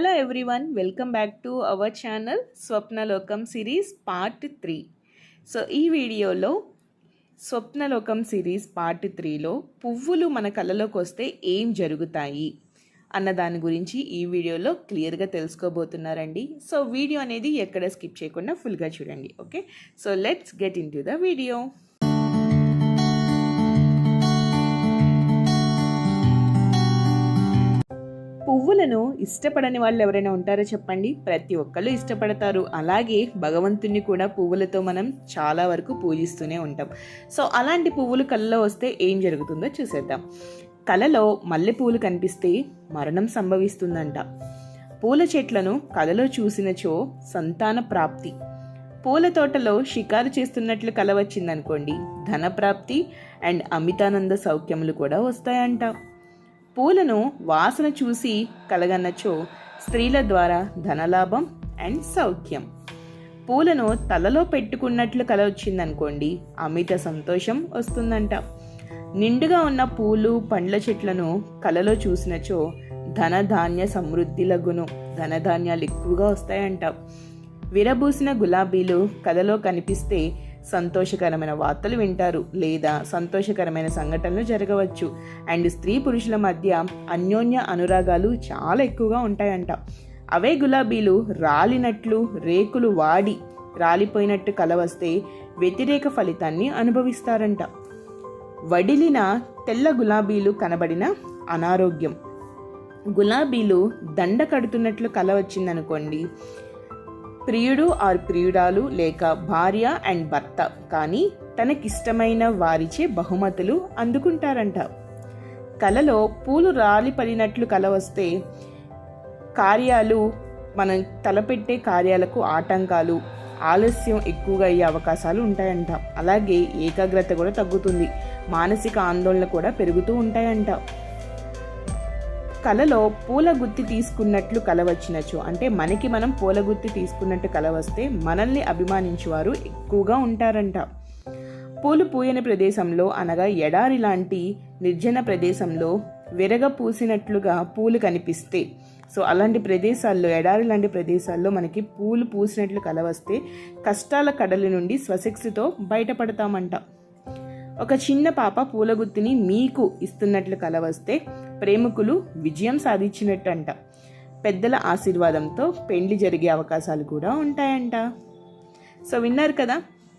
Hello everyone welcome back to our channel Swapnalokam series part three so ఈ వీడియోలో స్వప్నలోకం series part త్రీలో పువ్వులు మన కళ్ళలోకి వస్తే ఏం జరుగుతాయి అన్న దాని గురించి ఈ వీడియోలో క్లియర్గా తెలుసుకోబోతున్నారండి. సో వీడియో అనేది ఎక్కడ స్కిప్ చేయకుండా ఫుల్గా చూడండి okay so let's get in to the video పువ్వులను ఇష్టపడని వాళ్ళు ఎవరైనా ఉంటారో చెప్పండి. ప్రతి ఒక్కళ్ళు ఇష్టపడతారు. అలాగే భగవంతుణ్ణి కూడా పువ్వులతో మనం చాలా వరకు పూజిస్తూనే ఉంటాం. సో అలాంటి పువ్వులు కళ్ళలో వస్తే ఏం జరుగుతుందో చూసేద్దాం. కలలో మల్లె పువ్వులు కనిపిస్తే మరణం సంభవిస్తుందంట. పూల చెట్లను కలలో చూసినచో సంతాన ప్రాప్తి. పూల తోటలో షికారు చేస్తున్నట్లు కల వచ్చిందనుకోండి ధన ప్రాప్తి అండ్ అమితానంద సౌఖ్యములు కూడా వస్తాయంట. పూలను వాసన చూసి కలగన్నచో స్త్రీల ద్వారా ధనలాభం అండ్ సౌఖ్యం. పూలను తలలో పెట్టుకున్నట్లు కల వచ్చిందనుకోండి అమిత సంతోషం వస్తుందంట. నిండుగా ఉన్న పూలు పండ్ల చెట్లను కలలో చూసినచో ధనధాన్య సమృద్ధిలగును ధనధాన్యాలు ఎక్కువగా వస్తాయంట. విరబూసిన గులాబీలు కలలో కనిపిస్తే సంతోషకరమైన వార్తలు వింటారు లేదా సంతోషకరమైన సంఘటనలు జరగవచ్చు. అండ్ స్త్రీ పురుషుల మధ్య అన్యోన్య అనురాగాలు చాలా ఎక్కువగా ఉంటాయంట. అవే గులాబీలు రాలినట్లు రేకులు వాడి రాలిపోయినట్టు కలవస్తే వ్యతిరేక ఫలితాన్ని అనుభవిస్తారంట. వడిలిన తెల్ల గులాబీలు కనబడిన అనారోగ్యం. గులాబీలు దండ కడుతున్నట్లు కల వచ్చిందనుకోండి ప్రియుడు ఆర్ ప్రియుడాలు లేక భార్య అండ్ భర్త. కానీ తనకిష్టమైన వారిచే బహుమతులు అందుకుంటారంట. కలలో పూలు రాలి పడినట్లు కల వస్తే కార్యాలు మనం తలపెట్టే కార్యాలకు ఆటంకాలు ఆలస్యం ఎక్కువగా అయ్యే అవకాశాలు ఉంటాయంట. అలాగే ఏకాగ్రత కూడా తగ్గుతుంది. మానసిక ఆందోళన కూడా పెరుగుతూ ఉంటాయంట. కలలో పూల గుత్తి తీసుకున్నట్లు కల వచ్చినచో అంటే మనకి మనం పూల గుత్తి తీసుకున్నట్టు కల వస్తే మనల్ని అభిమానించేవారు ఎక్కువగా ఉంటారంట. పూలు పూయని ప్రదేశంలో అనగా ఎడారి లాంటి నిర్జన ప్రదేశంలో విరగ పూసినట్లుగా పూలు కనిపిస్తే. సో అలాంటి ప్రదేశాల్లో ఎడారి లాంటి ప్రదేశాల్లో మనకి పూలు పూసినట్లు కలవస్తే కష్టాల కడలి నుండి స్వశక్తితో బయటపడతామంట. ఒక చిన్న పాప పూలగుత్తిని మీకు ఇస్తున్నట్లు కలవస్తే ప్రేమికులు విజయం సాధించినట్టంట. పెద్దల ఆశీర్వాదంతో పెండ్లి జరిగే అవకాశాలు కూడా ఉంటాయంట. సో విన్నారు కదా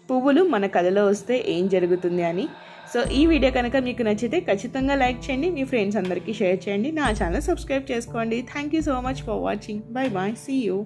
పువ్వులు మన కథలో వస్తే ఏం జరుగుతుంది అని. సో ఈ వీడియో కనుక మీకు నచ్చితే ఖచ్చితంగా లైక్ చేయండి మీ ఫ్రెండ్స్ అందరికీ షేర్ చేయండి నా ఛానల్ సబ్స్క్రైబ్ చేసుకోండి. Thank you so much for watching. Bye bye see you.